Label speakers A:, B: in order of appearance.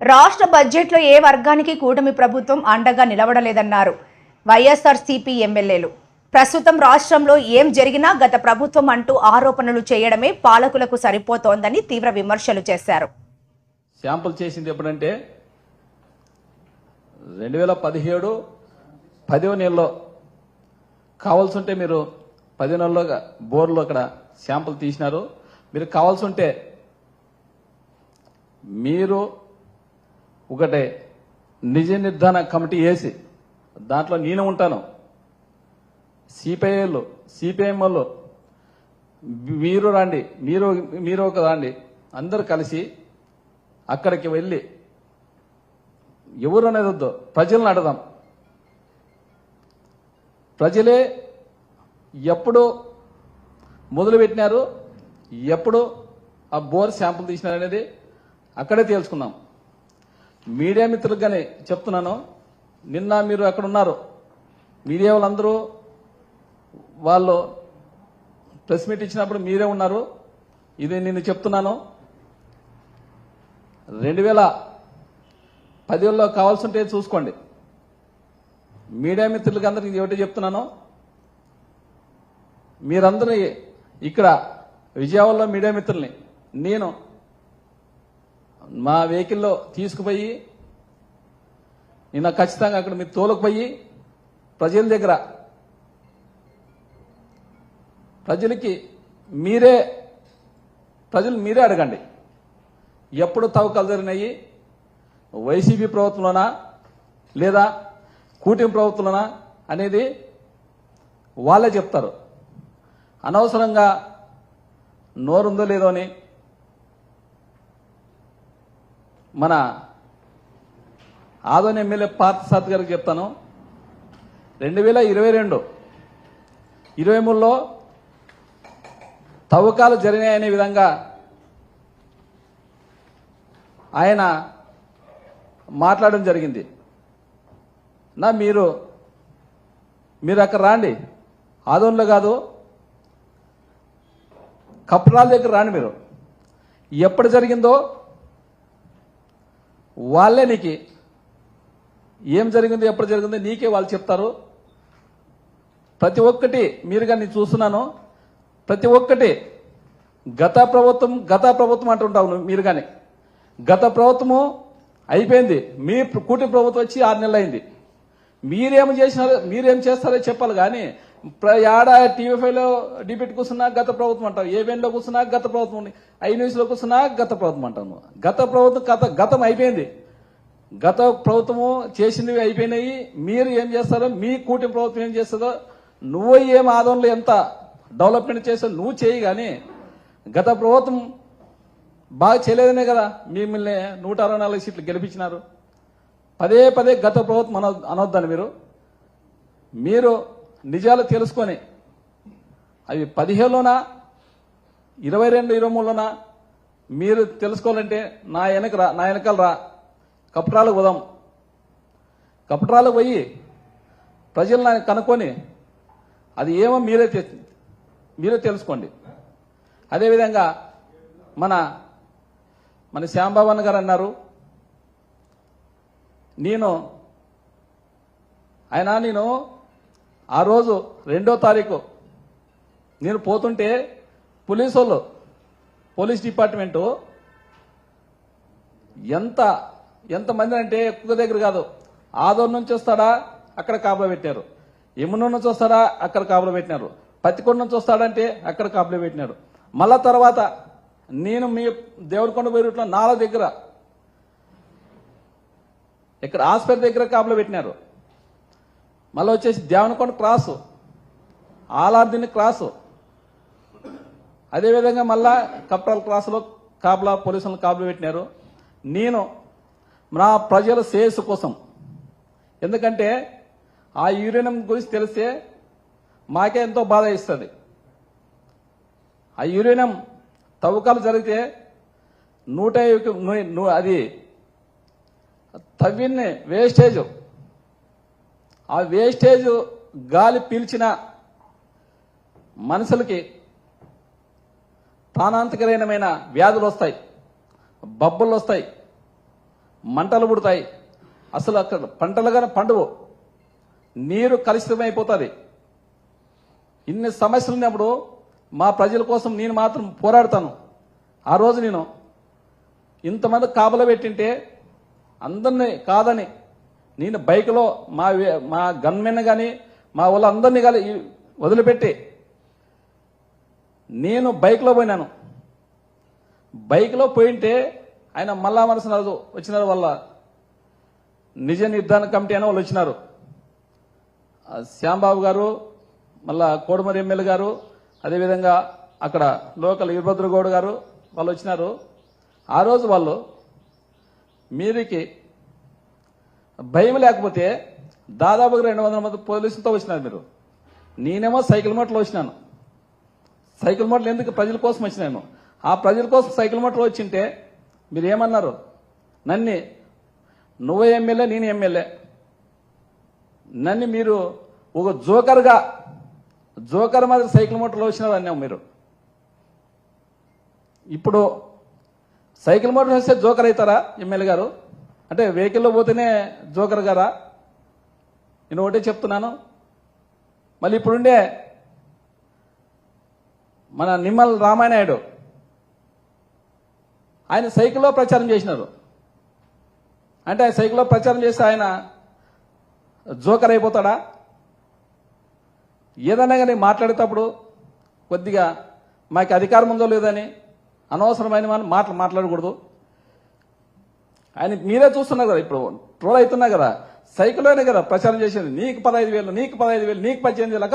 A: రాష్ట్ర బడ్జెట్లో ఏ వర్గానికి కూటమి ప్రభుత్వం అండగా నిలబడలేదన్నారు. వైఎస్ఆర్ సిపి ఎమ్మెల్యేలు. ప్రస్తుతం రాష్ట్రంలో ఏం జరిగినా గత ప్రభుత్వం అంటూ ఆరోపణలు చేయడమే పాలకులకు సరిపోతోందని తీవ్ర విమర్శలు చేశారు.
B: శాంపుల్ చేసింది ఎప్పుడంటే రెండు వేల పదిహేడు పదవ నెలలో కావాల్సి ఉంటే మీరు పది నెలలో బోర్లో అక్కడ శాంపుల్ తీసినారు. మీరు కావాల్సి ఉంటే మీరు ఒకటే నిజ నిర్ధారణ కమిటీ వేసి దాంట్లో నేను ఉంటాను. సిపిఐలు సిపిఎం వాళ్ళు మీరు రండి మీరు మీరు ఒక రండి అందరు కలిసి అక్కడికి వెళ్ళి ఎవరు అనేది వద్దు ప్రజలను అడదాం ప్రజలే ఎప్పుడు మొదలుపెట్టినారు ఎప్పుడు ఆ బోర్ శాంపుల్ తీసినారు అనేది అక్కడే తెలుసుకుందాం మీడియా మిత్రులకు కానీ చెప్తున్నాను. నిన్న మీరు అక్కడ ఉన్నారు మీడియా వాళ్ళందరూ వాళ్ళు ప్రెస్ మీట్ ఇచ్చినప్పుడు మీరే ఉన్నారు. ఇది నేను చెప్తున్నాను. రెండు వేల పదివేలలో కావాల్సి ఉంటే చూసుకోండి. మీడియా మిత్రులకి అందరికి ఒకటి చెప్తున్నాను. మీరందరూ ఇక్కడ విజయవాడలో మీడియా మిత్రుల్ని నేను మా వెహికల్లో తీసుకుపోయి నిన్న ఖచ్చితంగా అక్కడ మీరు తోలుకుపోయి ప్రజల దగ్గర ప్రజలకి మీరే ప్రజలు మీరే అడగండి. ఎప్పుడు తవ్వకాలు జరిగినాయి? వైసీపీ ప్రభుత్వంలోనా? లేదా కూటమి ప్రభుత్వంలోనా? అనేది వాళ్ళే చెప్తారు. అనవసరంగా నోరుందో లేదో అని మన ఆదోని ఎమ్మెల్యే పార్థసారథి గారికి చెప్తాను. రెండు వేల ఇరవై రెండు ఇరవై మూడులో తవ్వకాలు జరిగాయనే విధంగా ఆయన మాట్లాడడం జరిగింది. నా మీరు మీరు అక్కడ రాండి. ఆదోన్లో కాదు కప్రాల దగ్గర రాండి మీరు. ఎప్పుడు జరిగిందో వాళ్ళే నీకు ఏం జరిగింది ఎప్పుడు జరిగిందో నీకే వాళ్ళు చెప్తారు. ప్రతి ఒక్కటి మీరుగా నేను చూస్తున్నాను. ప్రతి ఒక్కటి గత ప్రభుత్వం గత ప్రభుత్వం అంటుంటావు మీరు కానీ. గత ప్రభుత్వము అయిపోయింది. మీ కూటమి ప్రభుత్వం వచ్చి ఆరు నెలలు అయింది. మీరేం చేసినారో మీరేం చేస్తారో చెప్పాలి కానీ యాడ టీవీఫైలో డిబేట్ కూర్చున్నా గత ప్రభుత్వం అంటావు. ఏవెన్ కూర్చున్నా గత ప్రభుత్వం ఉంది. ఐ కూర్చున్నా గత ప్రభుత్వం అంటాను గత ప్రభుత్వం గత గతం అయిపోయింది. గత ప్రభుత్వము చేసినవి అయిపోయినాయి. మీరు ఏం చేస్తారో మీ కూటమి ప్రభుత్వం ఏం చేస్తుందో నువ్వు ఏం ఆదంలో ఎంత డెవలప్మెంట్ చేస్తావు నువ్వు చేయి కానీ గత ప్రభుత్వం బాగా చేయలేదనే కదా మిమ్మల్ని నూట అరవై నాలుగు సీట్లు గెలిపించినారు. పదే పదే గత ప్రభుత్వం అన అనొద్దని మీరు. మీరు నిజాలు తెలుసుకొని. అవి పదిహేనులోనా? ఇరవై రెండు ఇరవై మూడులోనా? మీరు తెలుసుకోవాలంటే నా వెనక రా నా వెనకాల రా. కపటాలకు పోదాం. కపటాలకు పోయి ప్రజలను కనుక్కొని అది ఏమో మీరే తె- మీరే తెలుసుకోండి. అదేవిధంగా మన మన శ్యాంబాబన్ గారు అన్నారు నేను ఆయన నేను ఆ రోజు రెండో తారీఖు నేను పోతుంటే పోలీసు వాళ్ళు పోలీస్ డిపార్ట్మెంటు ఎంత ఎంతమంది అంటే ఎక్కువ దగ్గర కాదు. ఆదోర్ నుంచి వస్తాడా అక్కడ కాపలా పెట్టారు యమున నుంచి వస్తాడా అక్కడ కాపలా పెట్టినారు. పత్తికొండ నుంచి వస్తాడంటే అక్కడ కాపలా పెట్టినారు. మళ్ళా తర్వాత నేను మీ దేవుడికొండ పోయి రూట్లో నాల దగ్గర ఇక్కడ ఆస్పత్రి దగ్గర కాపలా పెట్టినారు. మళ్ళీ వచ్చేసి దేవనకొండ క్రాసు. ఆలార్దిని క్రాసు. అదేవిధంగా మళ్ళా కప్రాల క్రాసులో కాపలా పోలీసులను కాపులు పెట్టినారు. నేను నా ప్రజల శ్రేయస్సు కోసం. ఎందుకంటే ఆ యురేనియం గురించి తెలిస్తే మాకే ఎంతో బాధ ఇస్తుంది ఆ యురేనియం తవ్వకాలు జరిగితే నూట అది తవ్విన్ని వేస్టేజ్ ఆ వేస్టేజ్ గాలి పీల్చిన మనుషులకి ప్రాణాంతకరమైన వ్యాధులు వస్తాయి. బబ్బులు వస్తాయి. మంటలు పుడతాయి. అసలు అక్కడ పంటలు కానీ పండువు. నీరు కలుషితమైపోతుంది. ఇన్ని సమస్యలు ఉన్నప్పుడు మా ప్రజల కోసం నేను మాత్రం పోరాడతాను. ఆ రోజు నేను ఇంతమంది కాపలో పెట్టింటే అందరినీ కాదని నేను బైక్లో మా మా గన్మెన్ కానీ మా వాళ్ళందరినీ కానీ వదిలిపెట్టి నేను బైక్లో పోయినాను. బైక్లో పోయింటే ఆయన మళ్ళా మనసు రాజు వచ్చినారు వల్ల నిజ నిర్ధారణ కమిటీ అని వాళ్ళు వచ్చినారు. శ్యాంబాబు గారు మళ్ళా కోడమరి ఎమ్మెల్యే గారు అదేవిధంగా అక్కడ లోకల్ వీరభద్రగౌడ్ గారు వాళ్ళు వచ్చినారు. ఆ రోజు వాళ్ళు మీరికి భయం లేకపోతే దాదాపుగా రెండు వందల మంది పోలీసులతో వచ్చినారు మీరు. నేనేమో సైకిల్ మోటలో వచ్చినాను. సైకిల్ మోటలు ఎందుకు ప్రజల కోసం వచ్చినాను? ఆ ప్రజల కోసం సైకిల్ మోటలో వచ్చింటే మీరు ఏమన్నారు? నన్ను నువ్వు ఎమ్మెల్యే నేను ఎమ్మెల్యే. నన్ను మీరు ఒక జోకర్గా జోకర్ మాదిరి సైకిల్ మోటార్లో వచ్చినారు అన్నాము మీరు. ఇప్పుడు సైకిల్ మోటార్ వస్తే జోకర్ అవుతారా ఎమ్మెల్యే గారు? అంటే వెహికల్లో పోతేనే జోకర్ కదా నేను ఒకటే చెప్తున్నాను. మళ్ళీ ఇప్పుడుండే మన నిమ్మల్ రామానాయుడు ఆయన సైకిల్లో ప్రచారం చేసినారు. అంటే ఆయన సైకిల్లో ప్రచారం చేస్తే ఆయన జోకర్ అయిపోతాడా? ఏదన్నా కానీ మాట్లాడేటప్పుడు కొద్దిగా మాకు అధికారం ఉందో లేదని అనవసరమైన మాటలు మాట్లాడకూడదు. ఆయన మీరే చూస్తున్నారు కదా ఇప్పుడు ట్రోల్ అవుతున్నా కదా సైకిల్లోనే కదా ప్రచారం చేసేది. నీకు పదహైదు వేలు నీకు పదహైదు వేలు నీకు పద్దెనిమిది వేలు